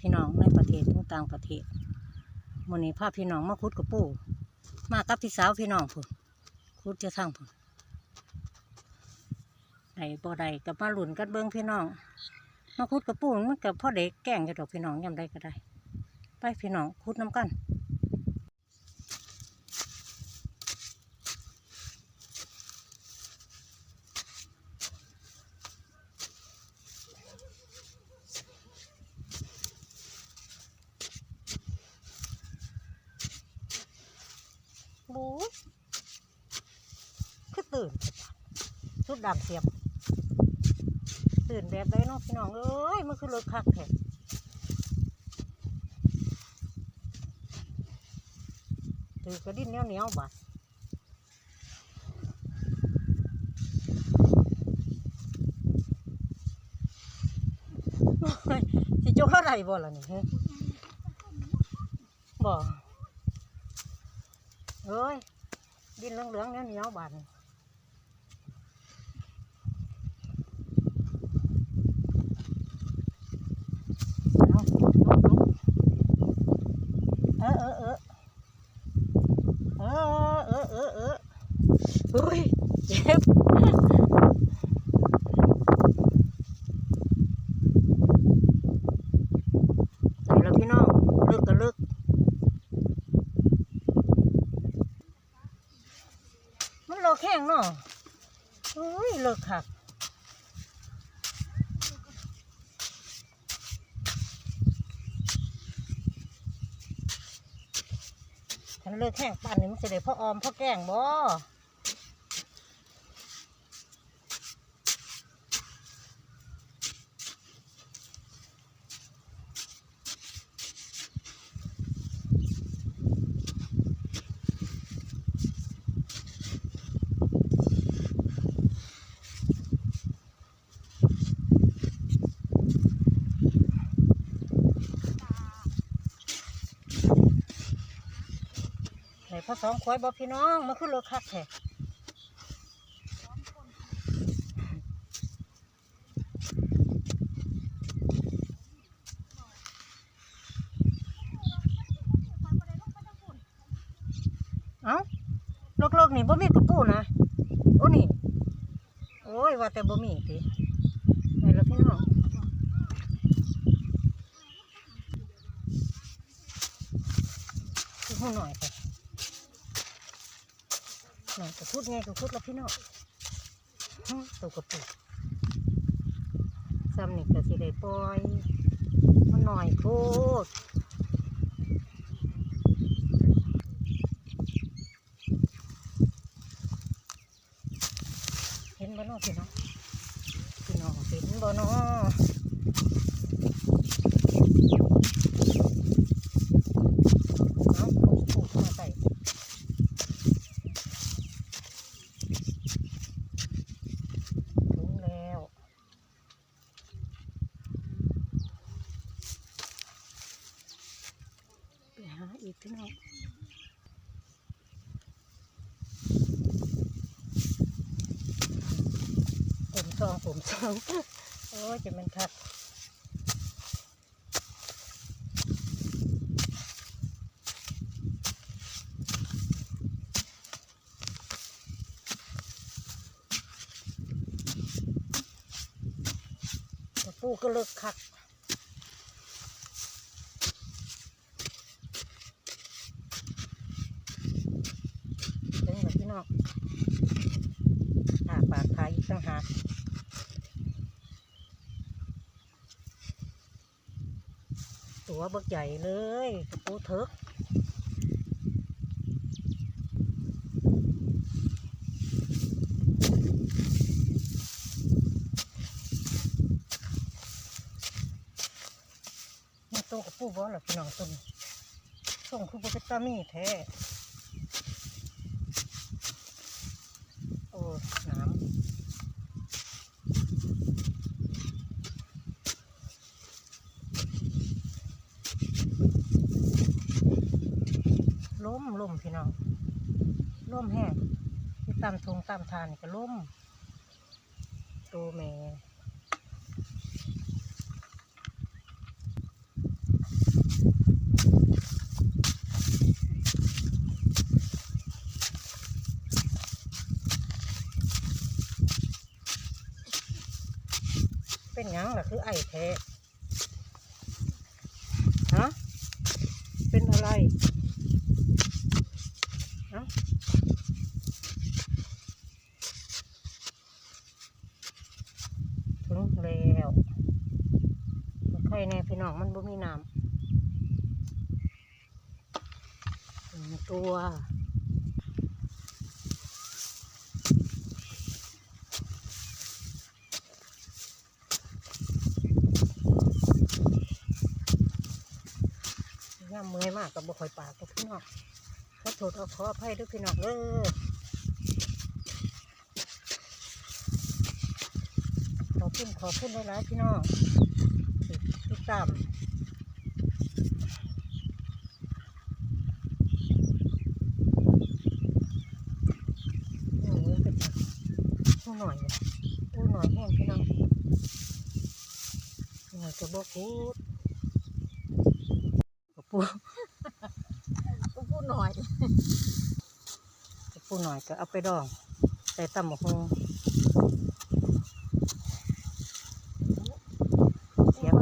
พี่น้องในประเทศทุกต่างประเทศมันนี้พาพี่น้องมาคุดกับปู่ มากับพี่สาวพี่น้องผุนคุดจะทั้งผุนไหนบ่อใดกับมาหลุนกันเบิ่งพี่น้อง มาคุดกับปู่มันกับพ่อเด็กแก่งจะดอกพี่น้องยำได้ก็ได้ ไปพี่น้องคุดน้ำกัน คือตื่นชุดดำเสียบ ตื่นแบบได้เนาะพี่น้องเอ้ยมันคือรถคักแท้ถือกระดิ่นเหนียวเหนียวบาดโอ้ยสิจ้อะไรบ่ล่ะนี่บ่เอ้ย เหลืองๆเหนียวบาดนี่เอาเอาเอาเออเออเออเออเออเออเฮ้ยเจ็บใส่แล้วพี่น้องเลิกก็เลิก มันโลแข้งเนาะเฮ้ยเลิกค่ะ ฉันเลิกแห้งป่านนี้มันจะได้พ่อออมพ่อแกล้งบ่ ควายบ่พี่น้องมันขึ้นรถคักแท้เอ้าโลกๆนี่บ่มีกระปูนะโอ้นี่โอ้ยว่าแต่บ่มีติไหนล่ะพี่น้องหูหน่อยไป หน่ก็พูดไงก็พูดแล้วพี่น้องตัวกระปุกซ้ำนี่ก็สิได้ปล่อยมันหน่อยโคตรห็นบ่เนาะพี่น้องพี่น้องเห็นบ่เนาะเอาปูกมาใส่ ถึงแล้วไปหาอีกพี่น้องผมซ องผมซอง โอ้ยจะมันคักปูก็เลิกคักถึงแบบพี่น้องอาปากขายอีกต่างหาก ตัวบักใหญ่เลยกระปูเถิกตัวกระปูบ่หรอพี่น้องตัวนี้ส่งคือบุกตามีแท้ ล้มล้มพี่น้องล้มแห้งที่ตามทงตามทานก็ล้มตัวแม่เป็นยังล่ะคือไอแท้ ตัว ย่ามเมื่อยมากกับบ่ค่อยปากกับพี่น้องขอโทษขออภัยด้วยพี่น้องเด้อขอบคุณขอบคุณหลายๆพี่น้องติดตามโอ้ยเป็นจังผู้ หน่อยผู้หน่อยแห้งพี่น้องหน่อยจะบ่พูดปูปูหน่อยปูหน่อยก็เอาไปดองใส่ตำบักฮงเสียบ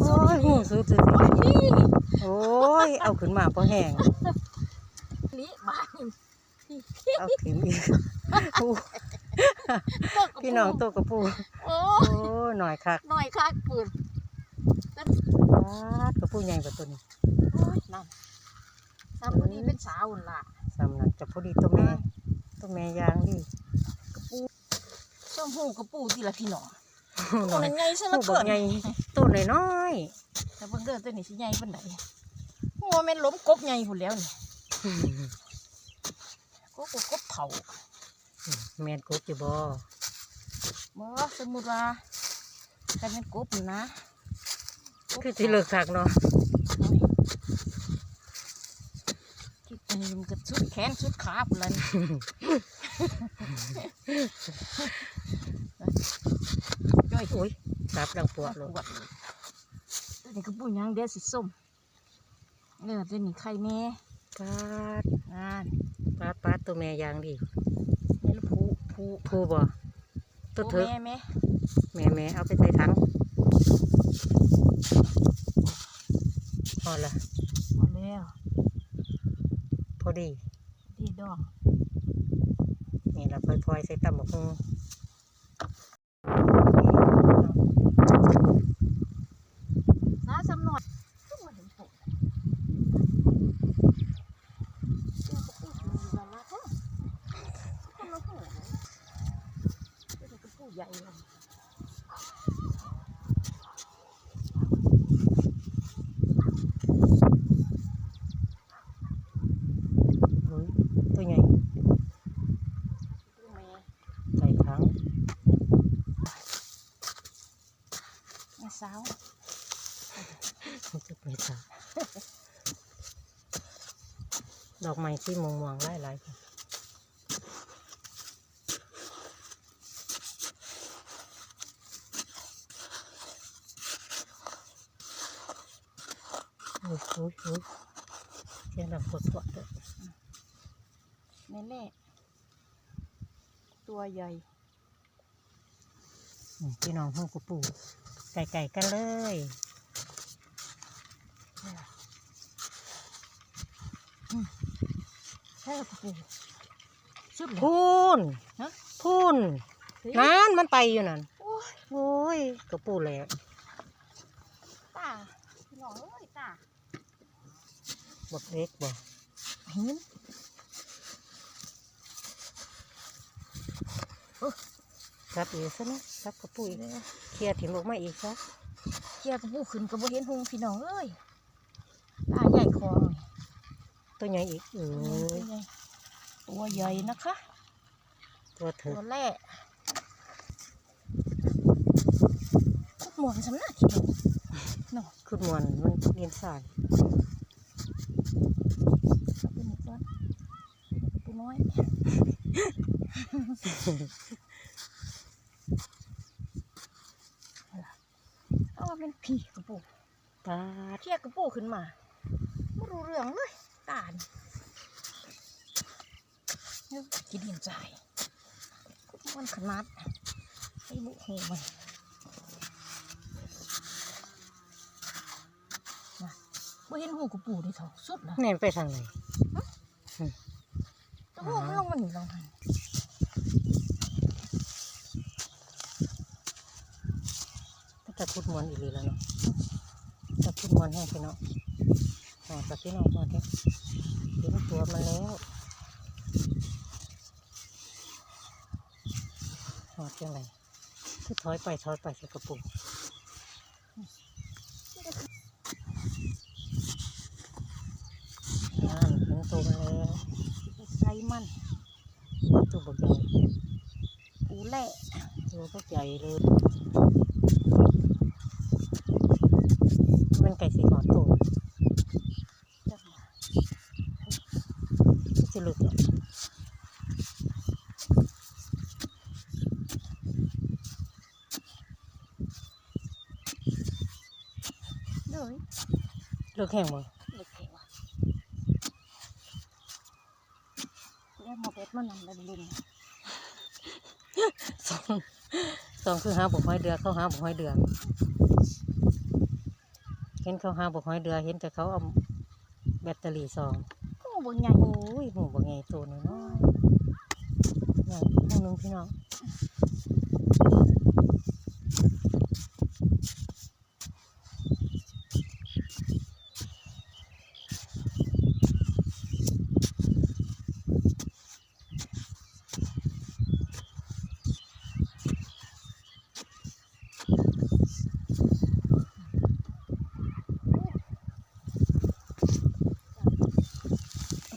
โอ้ยหูสุดสิโอ้ย เอาขึ้นมาพอแห้ง เอาขึ้นอีกปูพี่น้องตัวกับปูโอ้โอ้ยหน่อยคักหน่อยคักปืนปาดกับปูใหญ่กว่าตัวนี้โอ้ยนั่นสามคนนี้เป็นสาวหั่นล่ะสำนักจะพอดีตัวแม่ตัวแม่ยางดีส้มหูกระปูทีละพี่น้องหตัวน่อยนั้นใหญ่ซะเหตัลืวอบัเกิกนใหญ่ตัวน้อยแต่เบิ่งเด้อตัวนี้สิใหญ่ปานใดหัวแม่นล้มกบใหญ่พุ่นแล้วนี่ๆก บก็กบเฒ่าแมนกบอยู่บ่บ่สมมุติว่าแต่เป็นกบนะคือสิเลิกคักเนาะคิดนนี้มันก็สุดแขนสุดขาพุ่นล่ะนี่จ้อยโอ้ยจับดังปวดเลยตัวนี้ก็ปุ้ยยังเด็ดสีส้มเออตัวนี้ไข่แน่ปาดงาน ปาดปาดตัวแม่ยางดีนี่ละผูผูผู้บ่ตัวเถอะแม่แม่แม่แม่เอาไปใส่ถังพอละพอแล้วพอดี ดีดอกนี่เราพลอยๆใส่ตำบักหุ่ง น้าสำนอดขึ้นมาถึงปุ๊บเจ้าก็พูดอยู่แบบนั้นก็คนละหัวเจ้าก็พูดใหญ่เลย เฮ้ยตัวใหญ่ ดูแม่ ใส่ถัง แม่สาว มันจะไปตาด อกไม้ที่มวงมวงๆหลายๆค่ะโอ้ยโอ้ยโอ้ยเสียงดังปวดปวดเลยแม่แม่ตัวใหญ่นี่พี่น้องห้องกูปูไก่ไก่ๆกันเลย ใช่กระปูสุดเลย พูนฮะ พูนเฮ้ยนั่นมันไปอยู่นั่นโอ้ยโอ้ยกระปูแหล้วตาพี่น้องเอ้ยตาบักเล็กบ่เห็นรับอีกซะนะรับกระปูอีกเคลียร์ถิ่มออกมาอีกซะเกียร์กระปูขึ้นกระปูเห็นหงพี่น้องเอ้ยตาใหญ่คอเลย ตัวใหญ่อีกเอตัวอใหญ่ตัวใหญ่นะคะ ตัวเถตัอะวแรกคุกหมอนสำนักทีเดียวเนาะขึ้นมวนมันเรียนสายเอาตัวนี้ก่อนตัวน้อยเอาว่าเป็นผีกระปูปาดเทียกกระปูขึ้นมาไม่รู้เรื่องเลยตาล กินดินใจมันขนาดไอ้บุหูมันนะบ่เห็นหูกับปู่ดิเถอะสุดนะแน่นไปทางไหนแตัวหูมันลงมาหนีลงหันแต่คุดมวนอีหลีแล้วเนาะแต่คุดมวนแห้งพี่น้องหอกับพี่น้องหอเด้เห็นตัวมันแล้ว หอจังไรคือถอยไปถอยไปใส่กระปุกนั่นเห็นตัวมันแล้วใส่มันตัวบกใหญ่ปูแหละตัวก็ใหญ่เลย มันไก่สีหอดตัว จังหวะ จะหลุดอะ เลยเลิกแห้งบ่เล็กเท่ว่ะแล้วหมอเป็ดมันนำแล้วลินสองสองคือหาบุกห้อยเดือ เขาหาบุกห้อยเดือ เห็นเขาหาบุกห้อยเดือ เห็นแต่เขาเอาแบตเตอรี่สองก็บ่ใหญ่โอ้ยหูบ่ไงตัวน้อยน้อยๆเนี่ยห้องนึงพี่น้อง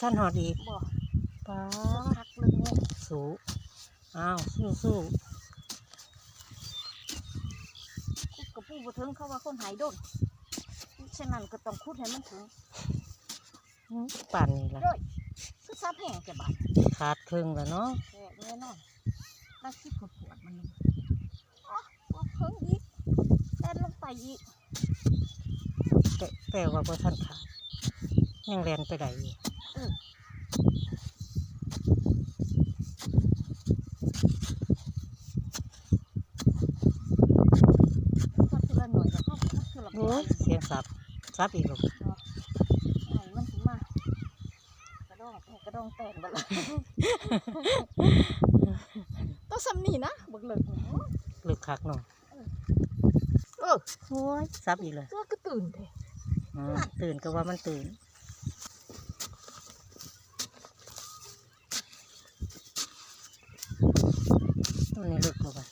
ท่านหอดอีกบ่ป้าพักเรื่องนี้สู้อ้าวสู้สู้คุดกับปู่บ่ถึงเขาว่าคนหายโดนฉะนั้นก็ต้องคุดให้มันถึงอื้อป่านนี้ละเลยคือซับแห้งแก่บาดขาดครึ่งแล้วเนาะแก่แน่นอนแล้วคิดปวดปวดมันนี่อ๋อว่าเพิ่งอีกแล่นลงไปอีกแต่แต่ว่าบ่ท่านขาดยังแลนไปได้อยู่ ก็ทีละหน่อยแล้วก็ทีละหน่ โอ้ อย ย เสียงสั บสับอีกลูกไอ้มันถึงมากระดองแตกกระดองแตกบัดละต้องซ้ำนี่นะบักเลิกนี่โอ้ยลึกคักเนาะเออโอ้ยสับอีกเลยตัวก็ตื่นเถอะอืมตื่นก็ว่ามันตื่นตัวนี้ลึกกว่า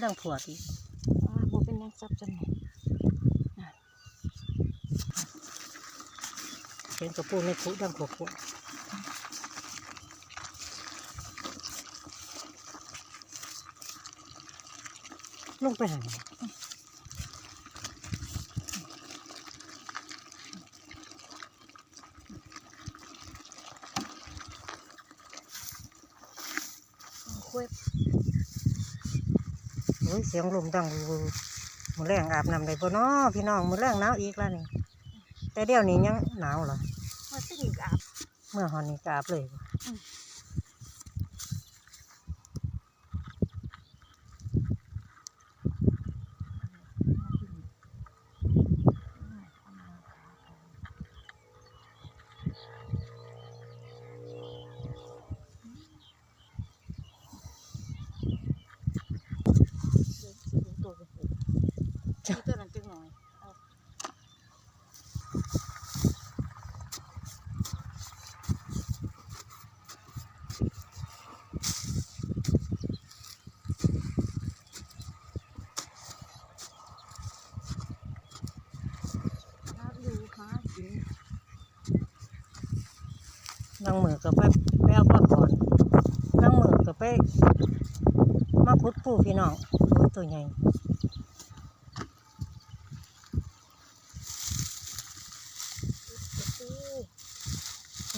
ซับดังผวดอีกอ่าบ่เป็นหยังซับจังไหนเสียงกระปูไม่คุดังขวบขวดลงไปหา คุย โอ้ย เสียงลมดังวูมือแรงอาบน้ำได้บ่น้อพี่น้องมือแรงหนาวอีกแล้วนี่แต่เดี๋ยวนี้ยังหนาวเหรอมาสิงอาบเมื่อหอนนี้ก็อาบเลยบ่ ตัวเป็นปูตัวนั้นจังหน่อยเอาหาดูหากิน นั่งมือก็ไปไปเอาปลาก่อนนั่งมือก็ไป พี่น้องตัวตัวใหญ่ปู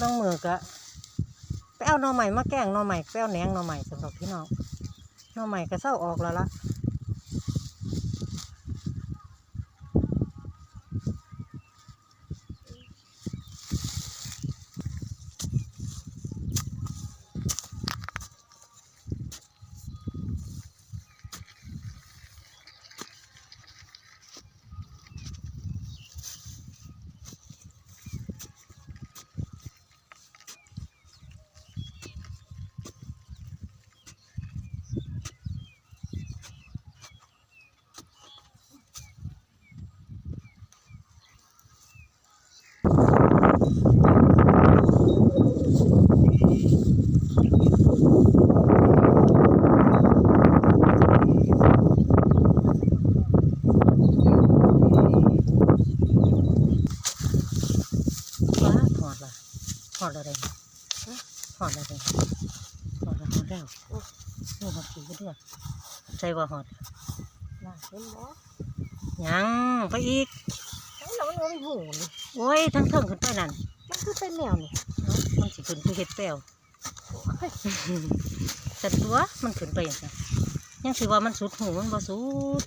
นั่งมือกะไปเอาหน่อใหม่มาแก้งหน่อใหม่ไปเอาแหนงหน่อใหม่สำหรับพี่น้องหน่อใหม่ก็เศร้าออกแล้วละ อดอะไรหอดอะไรหอดอะไรหอดแล้วนี่หอดสีกันด้วยใจว่าหอดน่ะเห็นบ่ยังไปอีกเอ้ยแล้วมันบ่มีหูนี่โอ้ยทั้งเทิงขึ้นไปนั่นมันคือเป็นแนวนี่เนาะมันสิขึ้นไปเห็ดแป้วโอ้ยแต่ตัวมันขึ้นไปอย่างไรยังสิว่ามันสุดหูมันบ่สุด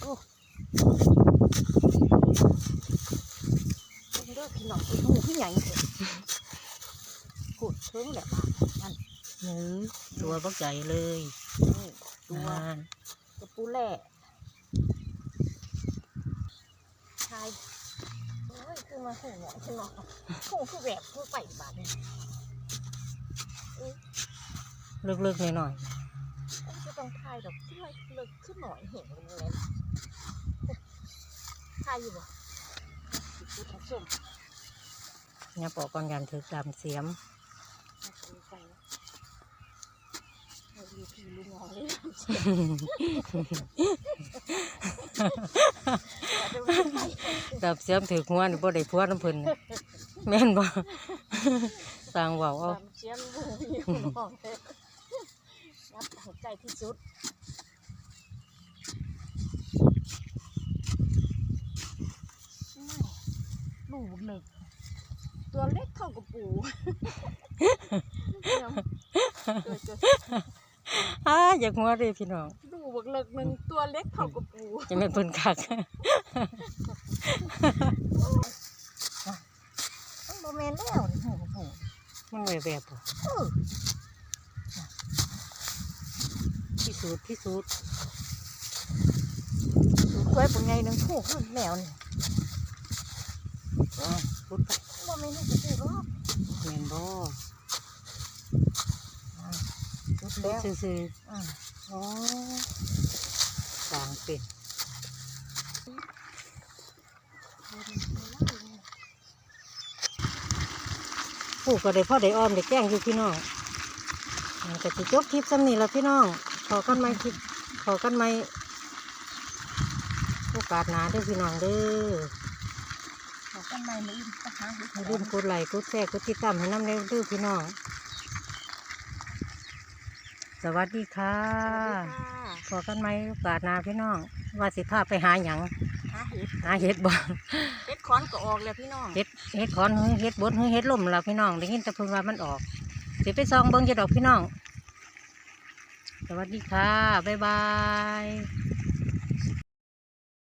เบิ่งเด้อพี่น้องเป็นหูพี่ใหญ่เถอะพูด เชิงแหละบาดนั่นเนื้อตัวบักใหญ่เลยนี่ตัวอ่ากระปูแหล่ชายโอ้ยคือมาหูเหงาขึ้นมาหูคือแบบคือไปบาดนี่เลิกๆหน่อยมันจะต้องทายดอกที่ไรเลิกขึ้นหน่อยเห็นมันเลยทายอยู่บ่สิพูดผสมๆเนี่ยปอกก่อนยันถือดำเสียม มาคุยกัน เราดูพี่ลุงงอเลยเดี๋ยวมันไปดำเสียมถือหัวนี่บ่ได้พัวน้ำเพิ่นน่ะแม่นบ่สร้างเว้าเอาตามเชียนบุ้ยลุงงอเลยรับหัวใจที่สุดลูกหนึ่งตัวเล็กเท่ากับปู เดี๋ยวเกิดเกิด อ้าอยากหัวเด้พี่น้องดูบักเลิกหนึ่งตัวเล็กเท่ากับปูจะแม่นเพิ่นคักมันโมเมนแล้วนี่หูหูมันแวบๆบ่เออพิสูจน์พิสูจน์ดูเคยเป็นไงหนึ่งหูขึ้นแนวนี่อ่าพูดไปโมเมนต์นี่จะดูรอบแม่นบ่ดูพู แล้วดซื่ออ่าๆอ๋อสร้างเป็นผู้ก็ได้พ่อได้อ้อมได้แกล้งอยู่พี่น้องอ่าก็สิจบคลิปซ้ำนี่แล้วพี่น้อง ขอกันไหมคลิป ขอกันไหมโอกาสหนาเด้อพี่น้องเด้อขอกันใหม่มาอีกนะคะอย่าลืมกดไลค์กดแชร์กดติดตามให้น้ำเด้อเด้อพี่น้อง สวัสดีค่ะค่ะขอกันไหมโอกาสหนาพี่น้อง ว่าสิพาไปหาหยังหาเห็ดหาเห็ดบ่เห็ดคอนก็ออกแล้วพี่น้อง เห็ดเห็ดขอนหรือเห็ดบดหรือเห็ดล่มล่ะพี่น้องได้ยินแต่เพิ่นว่ามันออกสิไปซองเบิ่งจะดอกพี่น้อง สวัสดีค่ะ บ๊ายบาย